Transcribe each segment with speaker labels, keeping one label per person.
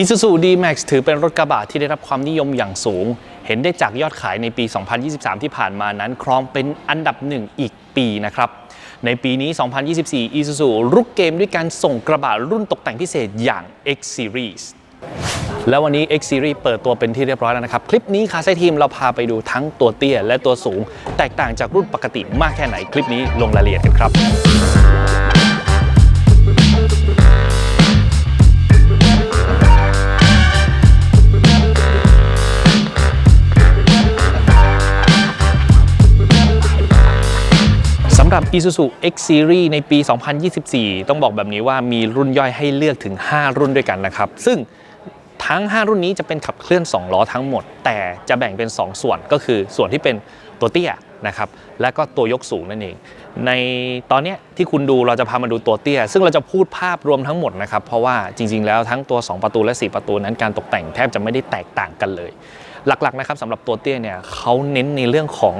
Speaker 1: Isuzu D-Max ถือเป็นรถกระบะที่ได้รับความนิยมอย่างสูง เห็นได้จากยอดขายในปี 2023 ที่ผ่านมานั้น ครองเป็นอันดับหนึ่งอีกปีนะครับ ในปีนี้ 2024 Isuzu รุกเกมด้วยการส่งกระบะรุ่นตกแต่งพิเศษอย่าง X Series แล้ววันนี้ X Series เปิดตัวเป็นที่เรียบร้อยแล้วนะครับ คลิปนี้คาไซทีมเราพาไปดูทั้งตัวเตี้ยและตัวสูง แตกต่างจากรุ่นปกติมากแค่ไหนคลิปนี้ลงรายละเอียดกันครับำหรับ Isuzu X Series ในปี 2024 ต้องบอกแบบนี้ว่ามีรุ่นย่อยให้เลือกถึง 5 รุ่นด้วยกันนะครับ ซึ่งทั้ง 5 รุ่นนี้จะเป็นขับเคลื่อน 2 ล้อทั้งหมด แต่จะแบ่งเป็น 2 ส่วนก็คือส่วนที่เป็นตัวเตี้ยนะครับและก็ตัวยกสูงนั่นเอง ในตอนนี้ที่คุณดูเราจะพามาดูตัวเตี้ย ซึ่งเราจะพูดภาพรวมทั้งหมดนะครับ เพราะว่าจริง ๆ แล้วทั้งตัว 2 ประตูและ 4 ประตูนั้นการตกแต่งแทบจะไม่ได้แตกต่างกันเลย หลักๆนะครับสำหรับตัวเตี้ยเนี่ยเขาเน้นในเรื่องของ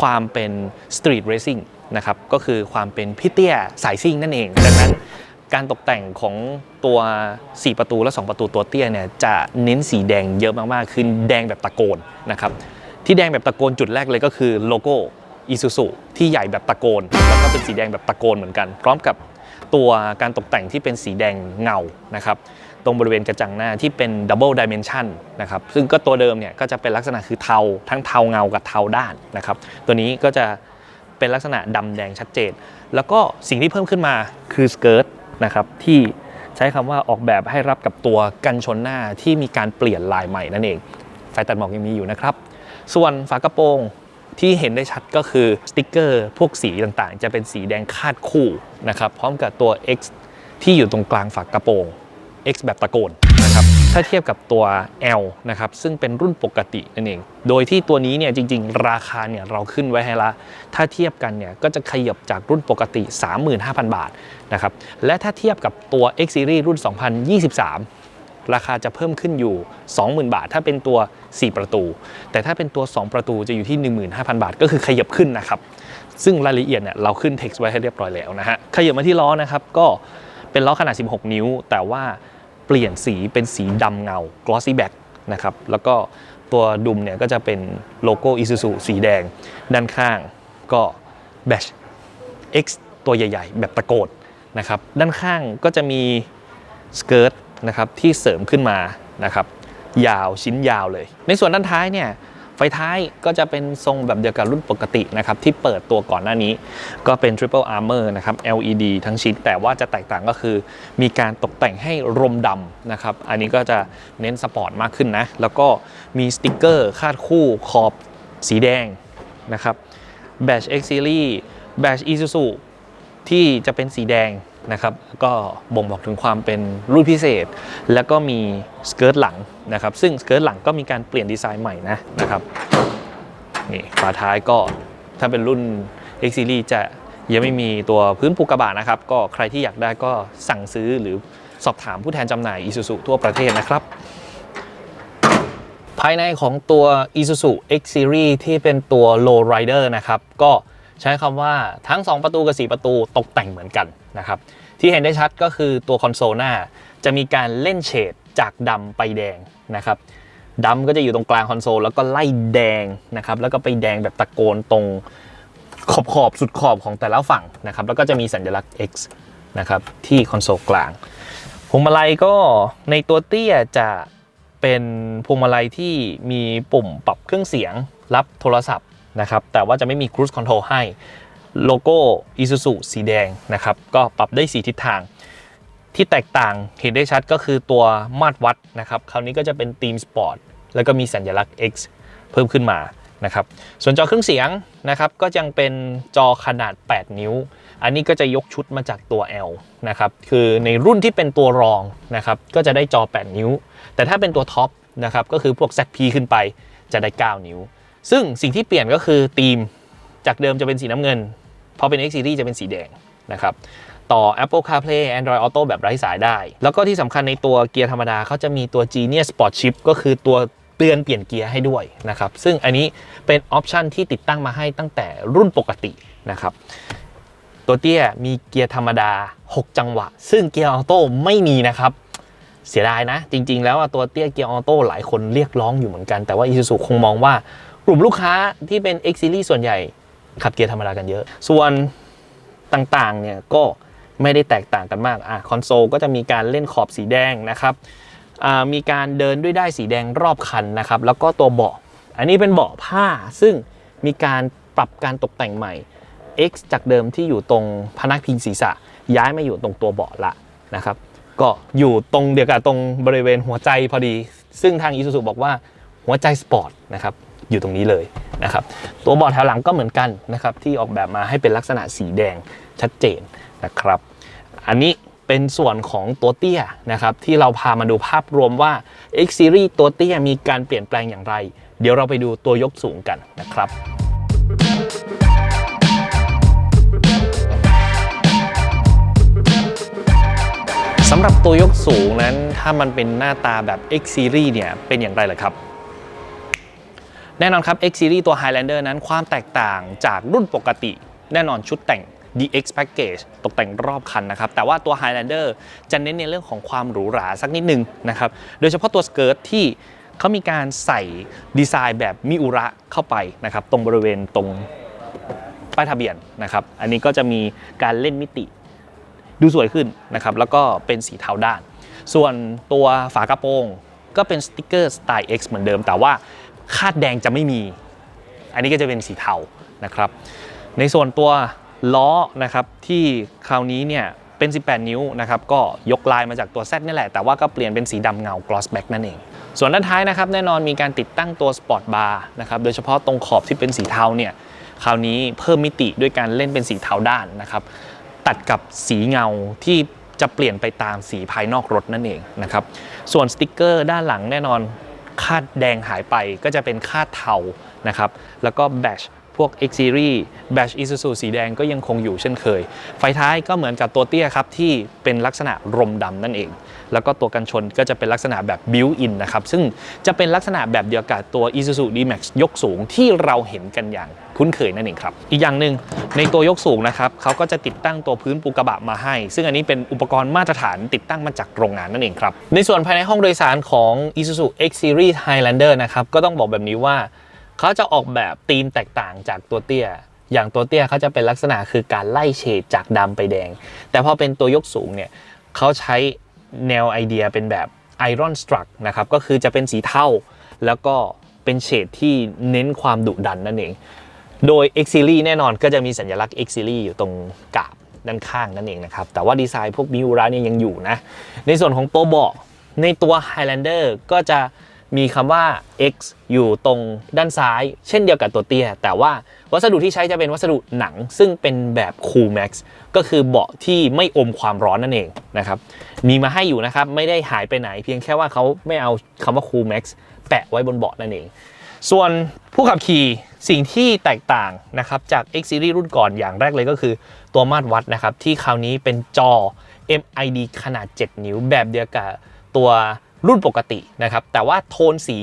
Speaker 1: ความเป็นสตรีทเรซิ่งนะครับก็คือความเป็นพี่เตี้ยสายซิ่งนั่นเองดังนั้นการตกแต่งของตัว 4 ประตูและ 2 ประตูตัวเตี้ยเนี่ยจะเน้นสีแดงเยอะมากๆ คือแดงแบบตะโกนนะครับที่แดงแบบตะโกนจุดแรกเลยก็คือโลโก้อีซูซูที่ใหญ่แบบตะโกน แล้วก็เป็นสีแดงแบบตะโกนเหมือนกัน พร้อมกับตัวการตกแต่งที่เป็นสีแดงเงานะครับ รงบริเวณกระจังหน้าที่เป็นดับเบิลดิเมนชันนะครับซึ่งก็ตัวเดิมเนี่ยก็จะเป็นลักษณะคือเทาทั้งเทาเงากับเทาด้านนะครับตัวนี้ก็จะเป็นลักษณะดำแดงชัดเจน แล้วก็สิ่งที่เพิ่มขึ้นมาคือสเกิร์ตนะครับที่ใช้คำว่าออกแบบให้รับกับตัวกันชนหน้าที่มีการเปลี่ยนลายใหม่นั่นเองไฟตัดหมอกยังมีอยู่นะครับ ส่วนฝากระโปรงที่เห็นได้ชัดก็คือสติกเกอร์พวกสีต่างๆ จะเป็นสีแดงคาดคู่นะครับพร้อมกับตัว X ที่อยู่ตรงกลางฝากระโปรง X แบบตะโกนนะครับถ้าเทียบกับตัว L นะครับซึ่งเป็นรุ่นปกตินั่นเอง โดยที่ตัวนี้เนี่ยจริง ๆ ราคาเนี่ยเราขึ้นไว้ให้ละ ถ้าเทียบกันเนี่ยก็จะขยับจากรุ่นปกติ 35,000 บาทนะครับและถ้าเทียบกับตัว X Series รุ่น 2023 ราคาจะเพิ่มขึ้นอยู่ 20,000 บาท ถ้าเป็นตัว 4 ประตู แต่ถ้าเป็นตัว 2 ประตูจะอยู่ที่ 15,000 บาท ก็คือขยับขึ้นนะครับซึ่งรายละเอียดเนี่ยเราขึ้น text ไว้ให้เรียบร้อยแล้วนะฮะขยับมาที่ล้อนะครับก็เป็นล้อขนาด 16 นิ้ว แต่ว่า เปลี่ยนสีเป็นสีดำเงา glossy black นะครับแล้วก็ตัวดุมเนี่ยก็จะเป็นโลโก้ Isuzu สีแดง ด้านข้างก็ Bash X ตัวใหญ่ๆ แบบตะโกนนะครับด้านข้างก็จะมีสเกิร์ตนะครับที่เสริมขึ้นมานะครับยาวชิ้นยาวเลย ในส่วนด้านท้ายเนี่ย ไฟท้ายก็จะเป็นทรงแบบเดียวกับรุ่นปกตินะครับที่เปิดตัวก่อนหน้านี้ ก็เป็น Triple Armor นะครับ LED ทั้งชิ้น แต่ว่าจะแตกต่างก็คือ มีการตกแต่งให้รมดำนะครับ อันนี้ก็จะเน้นสปอร์ตมากขึ้นนะ แล้วก็มีสติกเกอร์คาดคู่ขอบสีแดงนะครับ Bash X Series Bash Isuzu ที่จะเป็นสีแดง นะครับก็บ่งบอกถึงความเป็นรุ่นพิเศษ แล้วก็มีสเกิร์ตหลังนะครับซึ่งสเกิร์ตหลังก็มีการเปลี่ยนดีไซน์ใหม่นะนะครับนี่ฝาท้ายก็ถ้าเป็นรุ่น X Series จะยังไม่มีตัวพื้นปูกระบะนะครับ ก็ใครที่อยากได้ก็สั่งซื้อหรือสอบถามผู้แทนจำหน่าย Isuzu ทั่วประเทศนะครับ ภายในของตัว Isuzu X Series ที่เป็นตัว Low Rider นะครับก็ ใช้คำว่าทั้ง 2 ประตูกับ 4 ประตูตกแต่งเหมือนกันนะครับ ที่เห็นได้ชัดก็คือตัวคอนโซลหน้าจะมีการเล่นเฉดจากดำไปแดงนะครับดำก็จะอยู่ตรงกลางคอนโซลแล้วก็ไล่แดงนะครับ แล้วก็ไปแดงแบบตะโกนตรงขอบขอบสุดขอบของแต่ละฝั่งนะครับ แล้วก็จะมีสัญลักษณ์ X นะครับที่คอนโซลกลางพวงมาลัยก็ในตัวเตี้ยจะเป็นพวงมาลัยที่มีปุ่มปรับเครื่องเสียงรับโทรศัพท์ นะครับ แต่ว่าจะไม่มี Cruise Control ให้ โลโก้ Isuzu สีแดงนะครับ ก็ปรับได้ 4 ทิศทาง ที่แตกต่างเห็นได้ชัดก็คือตัวมาตรวัดนะครับ คราวนี้ก็จะเป็นธีมสปอร์ตแล้วก็มีสัญลักษณ์ X เพิ่มขึ้นมานะครับ ส่วนจอเครื่องเสียงนะครับก็ยังเป็นจอขนาด 8 นิ้ว อันนี้ก็จะยกชุดมาจากตัว L นะครับ คือในรุ่นที่เป็นตัวรองนะครับ ก็จะได้จอ 8 นิ้ว แต่ถ้าเป็นตัวท็อปนะครับ ก็คือพวก ZP ขึ้นไปจะได้ 9 นิ้ว ซึ่งสิ่งที่เปลี่ยนก็คือธีมจากเดิมจะเป็นสีน้ำเงิน พอเป็น X Series จะเป็นสีแดงนะครับต่อ Apple CarPlay Android Auto แบบไร้สายได้ แล้วก็ที่สำคัญในตัวเกียร์ธรรมดาเขาจะมีตัว Genius Sport Chip ก็คือตัวเตือนเปลี่ยนเกียร์ให้ด้วยนะครับ ซึ่งอันนี้เป็นออปชันที่ติดตั้งมาให้ตั้งแต่รุ่นปกตินะครับ ตัวเตี้ยมีเกียร์ธรรมดา 6 จังหวะ ซึ่งเกียร์ออโต้ไม่มีนะครับ เสียดายนะ จริง ๆ แล้วตัวเตี้ยเกียร์ออโต้หลายคนเรียกร้องอยู่เหมือนกัน แต่ว่า Isuzu คงมองว่า กลุ่มลูกค้าที่เป็น X Series ส่วนใหญ่ขับเกียร์ธรรมดากันเยอะ ส่วนต่างๆเนี่ยก็ไม่ได้แตกต่างกันมากอะคอนโซลก็จะมีการเล่นขอบสีแดงนะครับมีการเดินด้วยได้สีแดงรอบคันนะครับ แล้วก็ตัวเบาะ อันนี้เป็นเบาะผ้าซึ่งมีการปรับการตกแต่งใหม่ X จากเดิมที่อยู่ตรงพนักพิงศีรษะ ย้ายมาอยู่ตรงตัวเบาะละนะครับ ก็อยู่ตรงเดียวกับตรงบริเวณหัวใจพอดี ซึ่งทาง Isuzu บอกว่าหัวใจสปอร์ตนะครับ อยู่ตรงนี้เลยนะครับตัวเบาะแถวหลังก็เหมือนกันนะครับที่ออกแบบมาให้เป็นลักษณะสีแดงชัดเจนนะครับอันนี้เป็นส่วนของตัวเตี้ยนะครับที่เราพามาดูภาพรวมว่า X Series ตัวเตี้ยมีการเปลี่ยนแปลงอย่างไร เดี๋ยวเราไปดูตัวยกสูงกันนะครับสำหรับตัวยกสูงนั้นถ้ามันเป็นหน้าตาแบบ X Series เนี่ยเป็นอย่างไรล่ะครับ แน่นอนครับ X Series ตัว Highlander นั้นความแตกต่างจากรุ่นปกติ แน่นอนชุดแต่ง DX Package ตกแต่งรอบคันนะครับ แต่ว่าตัว Highlander จะเน้นในเรื่องของความหรูหราสักนิดนึงนะครับ โดยเฉพาะตัวสเกิร์ตที่เขามีการใส่ดีไซน์แบบมิอุระเข้าไปนะครับ ตรงบริเวณตรงป้ายทะเบียนนะครับ อันนี้ก็จะมีการเล่นมิติดูสวยขึ้นนะครับ แล้วก็เป็นสีเทาด้าน ส่วนตัวฝากระโปรงก็เป็นสติกเกอร์สไตล์ X เหมือนเดิม แต่ว่า คาดแดงจะไม่มี อันนี้ก็จะเป็นสีเทานะครับ ในส่วนตัวล้อนะครับที่คราวนี้เนี่ยเป็น 18 นิ้วนะครับก็ยกลายมาจากตัว Z นี่แหละ แต่ว่าก็เปลี่ยนเป็นสีดำเงา gloss back นั่นเอง ส่วนด้านท้ายนะครับแน่นอนมีการติดตั้งตัวสปอร์ตบาร์นะครับโดยเฉพาะตรงขอบที่เป็นสีเทาเนี่ยคราวนี้เพิ่มมิติด้วยการเล่นเป็นสีเทาด้านนะครับตัดกับสีเงาที่จะเปลี่ยนไปตามสีภายนอกรถนั่นเองนะครับส่วนสติกเกอร์ด้านหลังแน่นอน ค่าแดงหายไปก็จะเป็นค่าเทานะครับ แล้วก็แบช พวก X Series แบช Isuzu สีแดงก็ยังคงอยู่เช่นเคย ไฟท้ายก็เหมือนกับตัวเตี้ยครับ ที่เป็นลักษณะรมดำนั่นเอง แล้วก็ตัวกันชนก็จะเป็นลักษณะแบบ built in นะครับ ซึ่งจะเป็นลักษณะแบบเดียวกับตัว Isuzu D-Max ยกสูงที่เราเห็นกันอย่างคุ้นเคยนั่นเองครับ อีกอย่างหนึ่งในตัวยกสูงนะครับเขาก็จะติดตั้งตัวพื้นปูกระบะมาให้ ซึ่งอันนี้เป็นอุปกรณ์มาตรฐานติดตั้งมาจากโรงงานนั่นเองครับในส่วนภายในห้องโดยสารของ Isuzu X Series Highlander นะครับก็ต้องบอกแบบนี้ว่า เขาจะออกแบบธีมแตกต่างจากตัวเตี้ย อย่างตัวเตี้ยเขาจะเป็นลักษณะคือการไล่เฉดจากดำไปแดง แต่พอเป็นตัวยกสูงเนี่ยเขาใช้แนวไอเดียเป็นแบบไอรอนสตรั k นะครับก็คือจะเป็นสีเทาแล้วก็เป็นเฉดที่เน้นความดุดันนั่นเอง โดย X Series แน่นอนก็จะมีสัญลักษณ์ X Series อยู่ตรงกาบด้านข้างนั่นเองนะครับ แต่ว่าดีไซน์พวกมิวระเนี่ยยังอยู่นะ ในส่วนของตัวเบาะในตัว Highlander ก็จะ มีคำว่า X อยู่ตรงด้านซ้าย เช่นเดียวกับตัวเตี้ย แต่ว่าวัสดุที่ใช้จะเป็นวัสดุหนัง ซึ่งเป็นแบบ Cool Max ก็คือเบาะที่ไม่อมความร้อนนั่นเองนะครับมีมาให้อยู่นะครับ ไม่ได้หายไปไหน เพียงแค่ว่าเขาไม่เอาคำว่า Cool Max แปะไว้บนเบาะนั่นเอง ส่วนผู้ขับขี่สิ่งที่แตกต่างนะครับจาก X Series รุ่นก่อนอย่างแรกเลยก็คือตัวมาตรวัดนะครับที่คราวนี้เป็นจอ MID ขนาด 7 นิ้วแบบเดียวกับตัว รุ่นปกตินะครับ แต่ว่าโทนสี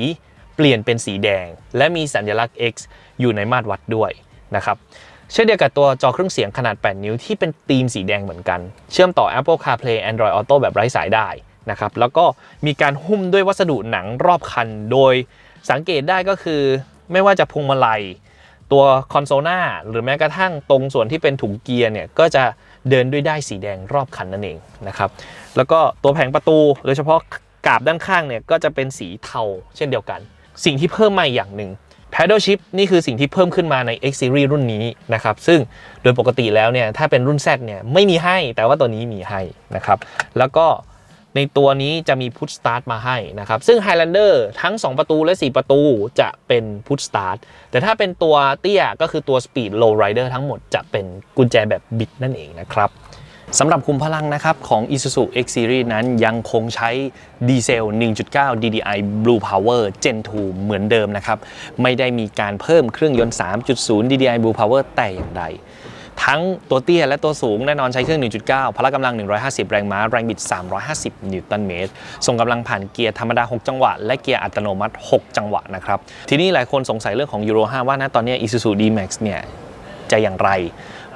Speaker 1: เปลี่ยนเป็นสีแดง และมีสัญลักษณ์ X อยู่ในมาตรวัดด้วยนะครับเช่นเดียวกับตัวจอเครื่องเสียงขนาด 8 นิ้วที่เป็นธีมสีแดงเหมือนกัน เชื่อมต่อ Apple CarPlay Android Auto แบบไร้สายได้นะครับ แล้วก็มีการหุ้มด้วยวัสดุหนังรอบคัน โดยสังเกตได้ก็คือ ไม่ว่าจะพวงมาลัย ตัวคอนโซลหน้า หรือแม้กระทั่งตรงส่วนที่เป็นถุงเกียร์เนี่ย ก็จะเดินด้วยได้สีแดงรอบคันนั่นเองนะครับ แล้วก็ตัวแผงประตูโดยเฉพาะ กาบด้านข้างเนี่ยก็จะเป็นสีเทาเช่นเดียวกัน สิ่งที่เพิ่มมาอีกอย่างหนึ่ง Paddle Shift นี่คือสิ่งที่เพิ่มขึ้นมาใน X Series รุ่นนี้นะครับ ซึ่งโดยปกติแล้วเนี่ยถ้าเป็นรุ่น Z เนี่ยไม่มีให้แต่ว่าตัวนี้มีให้นะครับ แล้วก็ในตัวนี้จะมี Push Start มาให้นะครับ ซึ่ง Highlander ทั้ง 2 ประตูและ 4 ประตูจะเป็น Push Start แต่ถ้าเป็นตัวเตี้ยก็คือตัว Speed Low Rider ทั้งหมดจะเป็นกุญแจแบบบิดนั่นเองนะครับ สำหรับคุมพลังนะครับของ Isuzu X Series นั้นยังคงใช้ดีเซล 1.9 DDI Blue Power Gen 2 เหมือนเดิมนะครับ ไม่ได้มีการเพิ่มเครื่องยนต์ 3.0 DDI Blue Power แต่อย่างใด ทั้งตัวเตี้ยและตัวสูงแน่นอนใช้เครื่อง 1.9 พละกำลัง 150 แรงม้า แรงบิด 350 นิวตันเมตร ส่งกำลังผ่านเกียร์ธรรมดา 6 จังหวะ และเกียร์อัตโนมัติ 6 จังหวะนะครับ ทีนี้หลายคนสงสัยเรื่องของ Euro 5 ว่านะตอนนี้ Isuzu D-Max เนี่ยจะอย่างไร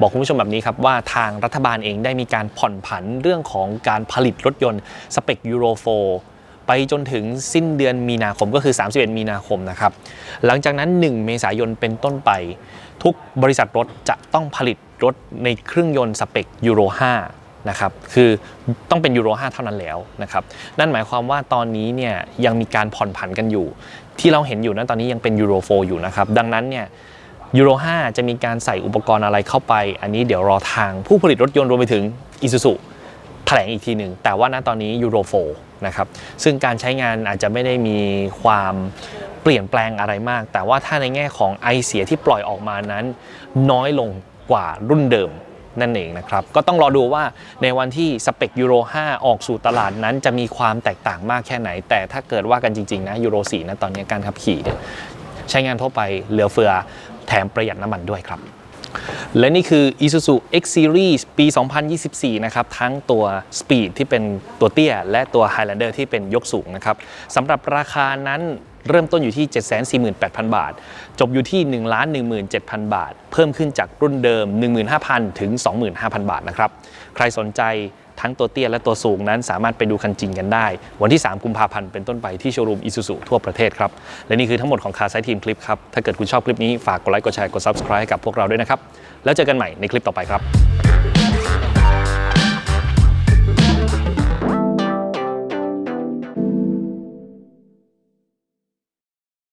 Speaker 1: บอกคุณผู้ชมแบบนี้ครับว่าทางรัฐบาลเองได้มีการผ่อนผันเรื่องของการผลิตรถยนต์สเปคยูโรโ4ไปจนถึงสิ้นเดือนมีนาคมก็คือ 31 มีนาคมนะครับ หลังจากนั้น 1 เมษายนเป็นต้นไป ทุกบริษัทรถจะต้องผลิตรถในเครื่องยนต์สเปคยูโร5นะครับ คือต้องเป็นยูโร5เท่านั้นแล้วนะครับ นั่นหมายความว่าตอนนี้เนี่ยยังมีการผ่อนผันกันอยู่ ที่เราเห็นอยู่นะตอนนี้ยังเป็นยูโร4อยู่นะครับ ดังนั้นเนี่ย ยูโร5 จะมีการใส่อุปกรณ์อะไรเข้าไป อันนี้เดี๋ยวรอทางผู้ผลิตรถยนต์รวมไปถึง Isuzu แถลงอีกทีหนึ่ง แต่ว่าณตอนนี้ยูโร4นะครับ ซึ่งการใช้งานอาจจะไม่ได้มีความเปลี่ยนแปลงอะไรมาก แต่ว่าถ้าในแง่ของไอเสียที่ปล่อยออกมานั้น น้อยลงกว่ารุ่นเดิมนั่นเองนะครับ ก็ต้องรอดูว่าในวันที่สเปคยูโร5 ออกสู่ตลาดนั้นจะมีความแตกต่างมากแค่ไหน แต่ถ้าเกิดว่ากันจริง ๆ นะยูโร4นะตอนนี้การขับขี่ใช้งานทั่วไปเหลือเฟือ แถมประหยัดน้ำมันด้วยครับและนี่คือ Isuzu X Series ปี 2024 นะครับ ทั้งตัว Speed ที่เป็นตัวเตี้ย และตัว Highlander ที่เป็นยกสูงนะครับสำหรับราคานั้นเริ่มต้นอยู่ที่ 748,000 บาท จบอยู่ที่ 117,000 บาท เพิ่มขึ้นจากรุ่นเดิม 15,000 ถึง 25,000 บาทนะครับ ใครสนใจ ทั้งตัวเตี้ยและตัวสูงนั้นสามารถไปดูคันจริงกันได้ วันที่ 3 กุมภาพันธ์เป็นต้นไปที่โชว์รูมอิซูซุทั่วประเทศครับ และนี่คือทั้งหมดของคาไซทีมคลิปครับ ถ้าเกิดคุณชอบคลิปนี้ฝากกดไลค์กดแชร์กด Subscribe ให้กับพวกเราด้วยนะครับ แล้วเจอกันใหม่ในคลิปต่อไปครับ